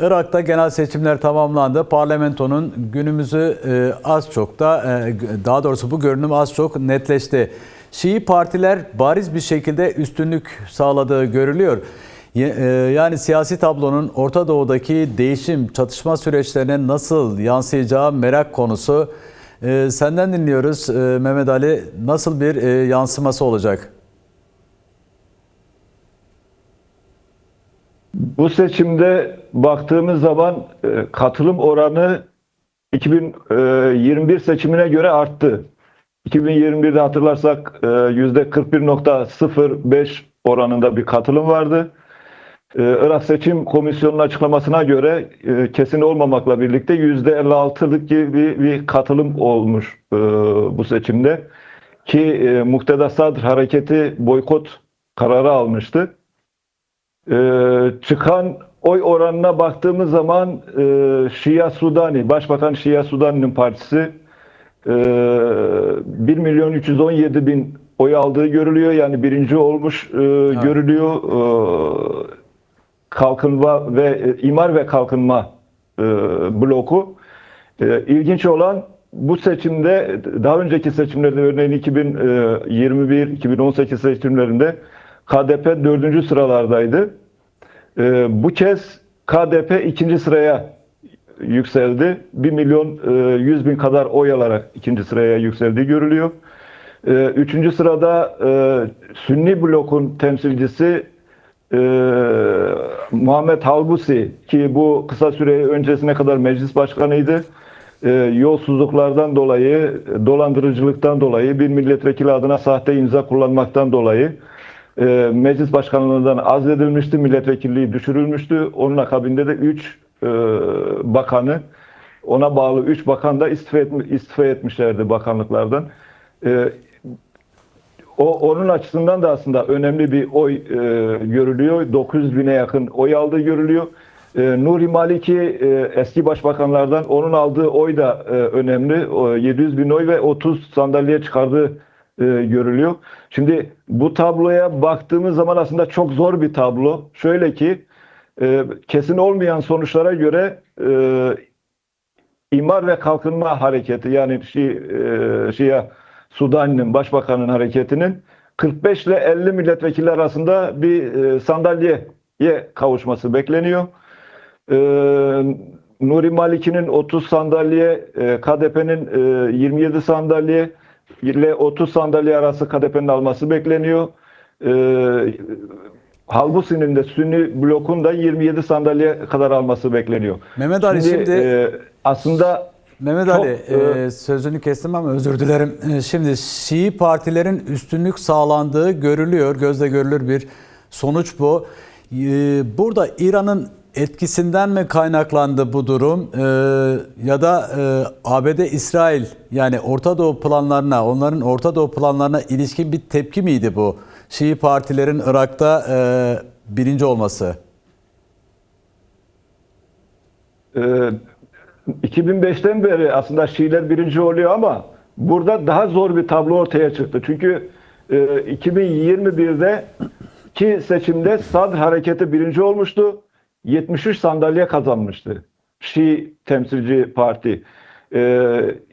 Irak'ta genel seçimler tamamlandı. Parlamentonun günümüzü e, az çok da e, daha doğrusu bu görünüm az çok netleşti. Şii partiler bariz bir şekilde üstünlük sağladığı görülüyor. E, Yani siyasi tablonun Orta Doğu'daki değişim, çatışma süreçlerine nasıl yansıyacağı merak konusu. Senden dinliyoruz Mehmet Ali. Nasıl bir yansıması olacak? Bu seçimde baktığımız zaman e, katılım oranı 2021 seçimine göre arttı. 2021'de hatırlarsak e, %41.05 oranında bir katılım vardı. E, Irak Seçim Komisyonu'nun açıklamasına göre e, kesin olmamakla birlikte %56'lık gibi bir, katılım olmuş e, bu seçimde. Ki e, Mukteda Sadr hareketi boykot kararı almıştı. Ee, çıkan oy oranına baktığımız zaman e, Şia Sudani, Başbakan Şia Sudani'nin partisi e, 1 milyon 317 bin oy aldığı görülüyor. Yani birinci olmuş e, görülüyor. E, kalkınma ve e, imar ve kalkınma e, bloku. E, ilginç olan bu seçimde daha önceki seçimlerde örneğin 2021-2018 seçimlerinde KDP dördüncü sıralardaydı. E, bu kez KDP ikinci sıraya yükseldi. 1 milyon e, 100 bin kadar oy alarak ikinci sıraya yükseldiği görülüyor. E, üçüncü sırada e, Sünni blokun temsilcisi e, Muhammed Halbusi ki bu kısa süre öncesine kadar meclis başkanıydı. E, yolsuzluklardan dolayı, dolandırıcılıktan dolayı bir milletvekili adına sahte imza kullanmaktan dolayı e, meclis başkanlığından azledilmişti, milletvekilliği düşürülmüştü. Onun akabinde de 3 bakanı, ona bağlı 3 bakan da istifa, etmi, istifa etmişlerdi bakanlıklardan. E, o onun açısından da aslında önemli bir oy e, görülüyor. 900 bine yakın oy aldığı görülüyor. E, Nuri Maliki e, eski başbakanlardan onun aldığı oy da e, önemli. O, 700 bin oy ve 30 sandalye çıkardığı e, görülüyor. Şimdi bu tabloya baktığımız zaman aslında çok zor bir tablo. Şöyle ki e, kesin olmayan sonuçlara göre e, İmar ve Kalkınma Hareketi yani Şi, e, Şia Sudani'nin başbakanın hareketinin 45 ile 50 milletvekili arasında bir e, sandalyeye kavuşması bekleniyor. E, Nuri Maliki'nin 30 sandalye, e, KDP'nin e, 27 sandalye ile 30 sandalye arası KDP'nin alması bekleniyor. E, Halbusi'nin de Sünni blokun da 27 sandalye kadar alması bekleniyor. Mehmet Ali şimdi, e, aslında Mehmet çok, Ali e, sözünü kestim ama özür dilerim. E, Şimdi Şii partilerin üstünlük sağlandığı görülüyor. Gözle görülür bir sonuç bu. E, Burada İran'ın etkisinden mi kaynaklandı bu durum E, ya da e, ABD İsrail yani Orta Doğu planlarına onların Orta Doğu planlarına ilişkin bir tepki miydi bu? Şii partilerin Irak'ta e, birinci olması. Ee, 2005'ten beri aslında Şiiler birinci oluyor ama burada daha zor bir tablo ortaya çıktı. Çünkü e, 2021'de ki seçimde Sadr hareketi birinci olmuştu. 73 sandalye kazanmıştı. Şii temsilci parti. Ee,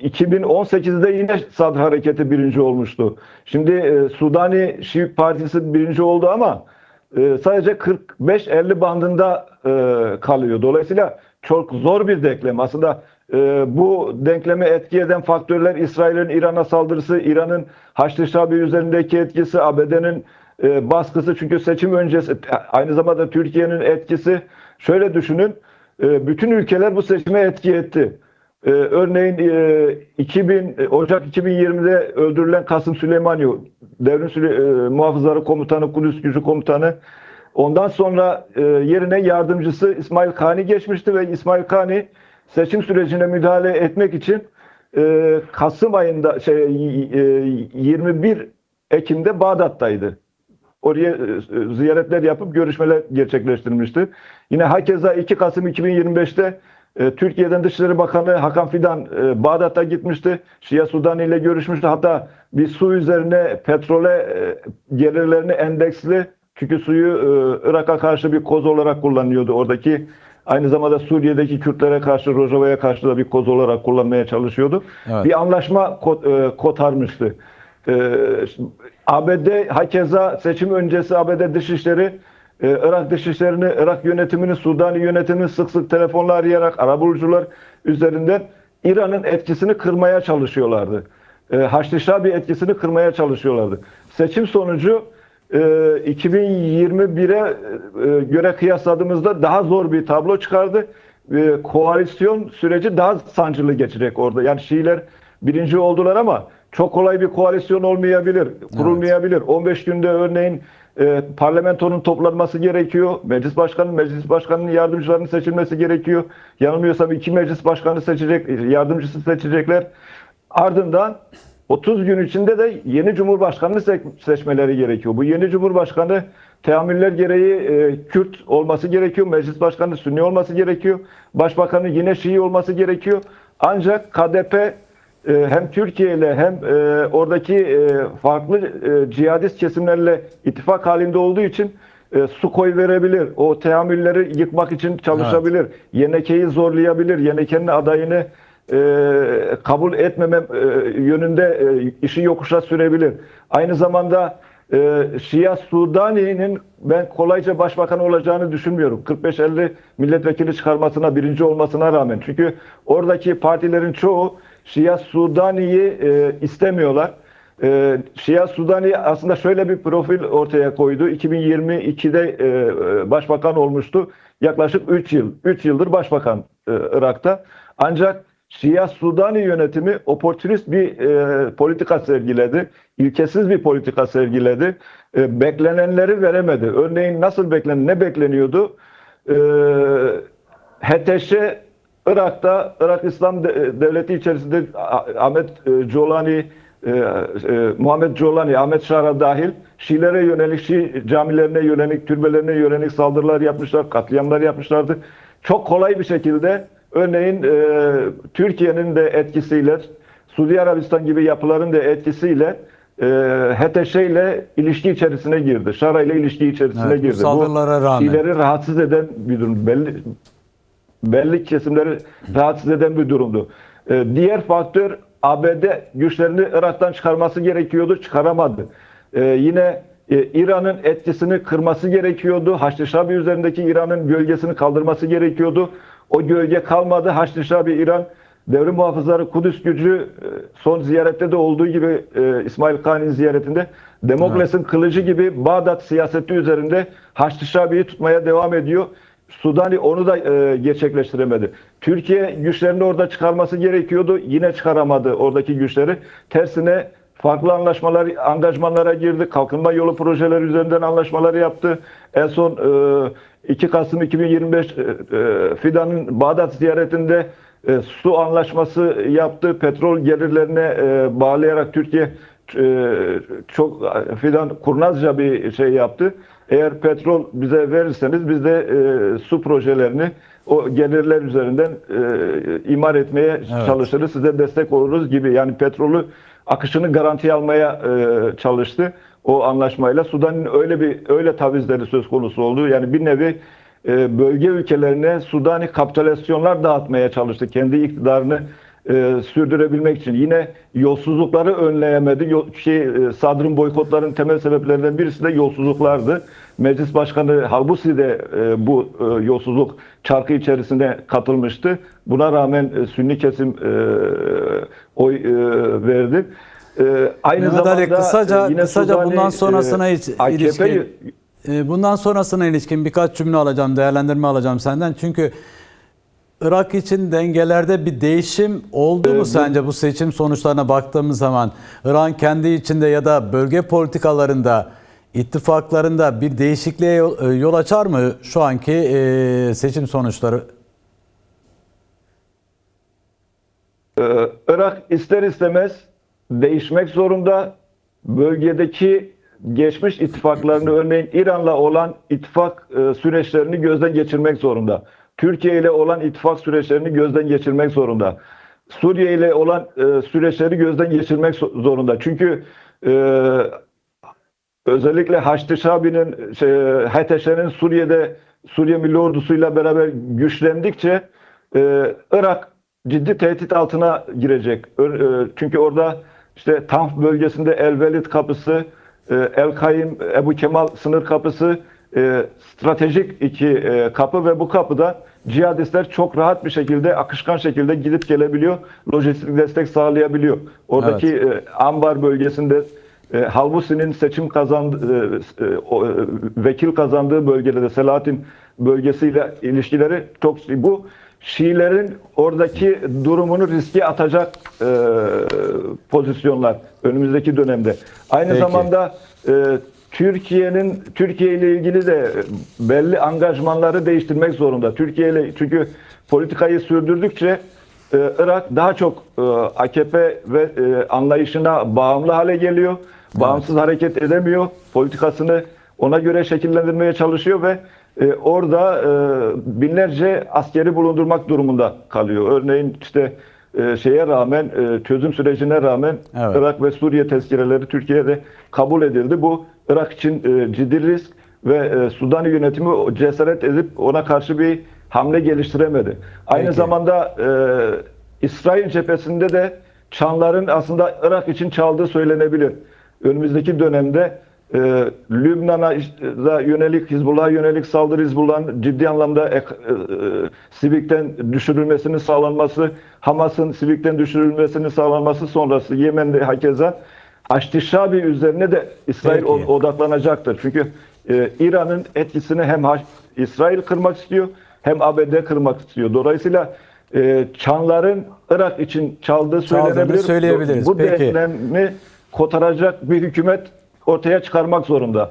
2018'de yine Sadr hareketi birinci olmuştu. Şimdi e, Sudani Şii Partisi birinci oldu ama e, sadece 45-50 bandında e, kalıyor. Dolayısıyla çok zor bir denklem. Aslında e, bu denkleme etki eden faktörler İsrail'in İran'a saldırısı, İran'ın Haçlı Şabi üzerindeki etkisi, ABD'nin e, baskısı. Çünkü seçim öncesi aynı zamanda Türkiye'nin etkisi. Şöyle düşünün, e, bütün ülkeler bu seçime etki etti. Örneğin e, 2000 Ocak 2020'de öldürülen Kasım Süleymani, Devrim Süle, e, Muhafızları Komutanı, Kudüs Gücü Komutanı. Ondan sonra e, yerine yardımcısı İsmail Kani geçmişti ve İsmail Kani seçim sürecine müdahale etmek için e, Kasım ayında şey e, 21 Ekim'de Bağdat'taydı. Oraya e, ziyaretler yapıp görüşmeler gerçekleştirmişti. Yine hakeza 2 Kasım 2025'te e, Türkiye'den Dışişleri Bakanı Hakan Fidan e, Bağdat'a gitmişti. Şia Sudani ile görüşmüştü. Hatta bir su üzerine petrole e, gelirlerini endeksli çünkü suyu e, Irak'a karşı bir koz olarak kullanıyordu oradaki Aynı zamanda Suriye'deki Kürtlere karşı, Rojava'ya karşı da bir koz olarak kullanmaya çalışıyordu. Evet. Bir anlaşma ko- e, kotarmıştı. E, ABD hakeza seçim öncesi ABD Dışişleri e, Irak Dışişlerini, Irak yönetimini, Sudani yönetimini sık sık telefonla arayarak arabulucular üzerinden İran'ın etkisini kırmaya çalışıyorlardı. E, Haçlı Şabi etkisini kırmaya çalışıyorlardı. Seçim sonucu e, 2021'e e, göre kıyasladığımızda daha zor bir tablo çıkardı. E, koalisyon süreci daha sancılı geçecek orada. Yani Şiiler birinci oldular ama çok kolay bir koalisyon olmayabilir, kurulmayabilir. 15 günde örneğin e, parlamentonun toplanması gerekiyor. Meclis başkanı, meclis başkanının yardımcılarının seçilmesi gerekiyor. Yanılmıyorsam iki meclis başkanı seçecek, yardımcısı seçecekler. Ardından 30 gün içinde de yeni cumhurbaşkanını se- seçmeleri gerekiyor. Bu yeni cumhurbaşkanı teamüller gereği e, Kürt olması gerekiyor. Meclis başkanı Sünni olması gerekiyor. Başbakanı yine Şii olması gerekiyor. Ancak KDP hem Türkiye ile hem e, oradaki e, farklı e, cihadist kesimlerle ittifak halinde olduğu için e, su koy verebilir. O teamülleri yıkmak için çalışabilir. Yeneke'yi zorlayabilir. Yeneke'nin adayını e, kabul etmeme e, yönünde e, işi yokuşa sürebilir. Aynı zamanda e, Şia Sudani'nin ben kolayca başbakan olacağını düşünmüyorum. 45-50 milletvekili çıkarmasına, birinci olmasına rağmen. Çünkü oradaki partilerin çoğu Şia Sudani'yi e, istemiyorlar. Ee, Şia Sudani aslında şöyle bir profil ortaya koydu. 2022'de e, e, başbakan olmuştu. Yaklaşık 3 yıl. 3 yıldır başbakan e, Irak'ta. Ancak Şia Sudani yönetimi oportunist bir e, politika sergiledi. İlkesiz bir politika sergiledi. E, beklenenleri veremedi. Örneğin nasıl beklenen, ne bekleniyordu? E, HTŞ Irak'ta, Irak İslam De- Devleti içerisinde Ah- Ahmet e, Colani, e, e, Muhammed Colani, Ahmet Şara dahil Şiilere yönelik, Şii camilerine yönelik, türbelerine yönelik saldırılar yapmışlar, katliamlar yapmışlardı. Çok kolay bir şekilde örneğin e, Türkiye'nin de etkisiyle, Suudi Arabistan gibi yapıların da etkisiyle e, HTŞ ile ilişki içerisine girdi. Şara ile ilişki içerisine Evet, bu girdi. saldırılara rağmen. Şiileri rahatsız eden bir durum. Belli, belli kesimleri rahatsız eden bir durumdu. Ee, diğer faktör ABD güçlerini Irak'tan çıkarması gerekiyordu, çıkaramadı. Ee, yine e, İran'ın etkisini kırması gerekiyordu. Haçlı Şabi üzerindeki İran'ın gölgesini kaldırması gerekiyordu. O gölge kalmadı. Haçlı Şabi İran devrim muhafızları Kudüs gücü e, son ziyarette de olduğu gibi e, İsmail Kani'nin ziyaretinde Demokles'in kılıcı gibi Bağdat siyaseti üzerinde Haçlı Şabi'yi tutmaya devam ediyor. Sudani onu da e, gerçekleştiremedi. Türkiye güçlerini orada çıkarması gerekiyordu. Yine çıkaramadı oradaki güçleri. Tersine farklı anlaşmalar, angajmanlara girdi. Kalkınma yolu projeleri üzerinden anlaşmalar yaptı. En son e, 2 Kasım 2025 e, e, Fidan'ın Bağdat ziyaretinde e, su anlaşması yaptı. Petrol gelirlerine e, bağlayarak Türkiye e, çok fidan kurnazca bir şey yaptı. Eğer petrol bize verirseniz biz de e, su projelerini o gelirler üzerinden e, imar etmeye çalışırız. Size destek oluruz gibi. Yani petrolü akışını garantiye almaya e, çalıştı o anlaşmayla. Sudan'ın öyle bir öyle tavizleri söz konusu oldu. Yani bir nevi e, bölge ülkelerine Sudani kapitülasyonlar dağıtmaya çalıştı. Kendi iktidarını e, sürdürebilmek için. Yine yolsuzlukları önleyemedi. Yol, şey, e, Sadr'ın boykotların temel sebeplerinden birisi de yolsuzluklardı. Meclis Başkanı Halbusi de e, bu e, yolsuzluk çarkı içerisinde katılmıştı. Buna rağmen e, Sünni kesim e, oy e, verdi. E, aynı Mehmet zamanda Ali kısaca, e, yine kısaca Sudani, bundan sonrasına e, ilişkin e, bundan sonrasına ilişkin birkaç cümle alacağım, değerlendirme alacağım senden. Çünkü Irak için dengelerde bir değişim oldu mu Ee, sence bu seçim sonuçlarına baktığımız zaman? Irak'ın kendi içinde ya da bölge politikalarında, ittifaklarında bir değişikliğe yol, e, yol açar mı şu anki e, seçim sonuçları? Ee, Irak ister istemez değişmek zorunda. Bölgedeki geçmiş ittifaklarını örneğin İran'la olan ittifak e, süreçlerini gözden geçirmek zorunda. Türkiye ile olan ittifak süreçlerini gözden geçirmek zorunda. Suriye ile olan e, süreçleri gözden geçirmek zorunda. Çünkü e, özellikle Haçlı Şabi'nin, şey, HTŞ'nin Suriye'de Suriye Milli Ordusu'yla beraber güçlendikçe e, Irak ciddi tehdit altına girecek. Ö- e, Çünkü orada işte Tanf bölgesinde El Velid kapısı, e, El Kaim, Ebu Kemal sınır kapısı e, stratejik iki e, kapı ve bu kapıda cihadistler çok rahat bir şekilde, akışkan şekilde gidip gelebiliyor, lojistik destek sağlayabiliyor. Oradaki e, Ambar bölgesinde e, Halbusi'nin seçim kazandı, e, e, e, vekil kazandığı bölgede de Selahattin bölgesiyle ilişkileri çok bu Şiilerin oradaki durumunu riske atacak e, pozisyonlar önümüzdeki dönemde. Aynı Peki. zamanda e, Türkiye'nin Türkiye ile ilgili de belli angajmanları değiştirmek zorunda. Türkiye ile çünkü politikayı sürdürdükçe e, Irak daha çok e, AKP ve e, anlayışına bağımlı hale geliyor. Bağımsız hareket edemiyor. Politikasını ona göre şekillendirmeye çalışıyor ve orada binlerce askeri bulundurmak durumunda kalıyor. Örneğin işte şeye rağmen çözüm sürecine rağmen Evet. Irak ve Suriye tezkereleri Türkiye'de kabul edildi. Bu Irak için e, ciddi risk ve e, Sudan yönetimi cesaret edip ona karşı bir hamle geliştiremedi. Aynı Peki. zamanda e, İsrail cephesinde de çanların aslında Irak için çaldığı söylenebilir. Önümüzdeki dönemde e, Lübnan'a da yönelik, Hizbullah'a yönelik saldırı Hizbullah'ın ciddi anlamda e, e, Sivik'ten düşürülmesinin sağlanması, Hamas'ın Sivik'ten düşürülmesinin sağlanması sonrası Yemen'de hakeza Haçlı üzerine de İsrail Peki. odaklanacaktır. Çünkü e, İran'ın etkisini hem Haç- İsrail kırmak istiyor hem ABD kırmak istiyor. Dolayısıyla e, çanların Irak için çaldığı söylenebilir. söyleyebiliriz. Bu Peki. denklemi kotaracak bir hükümet ortaya çıkarmak zorunda.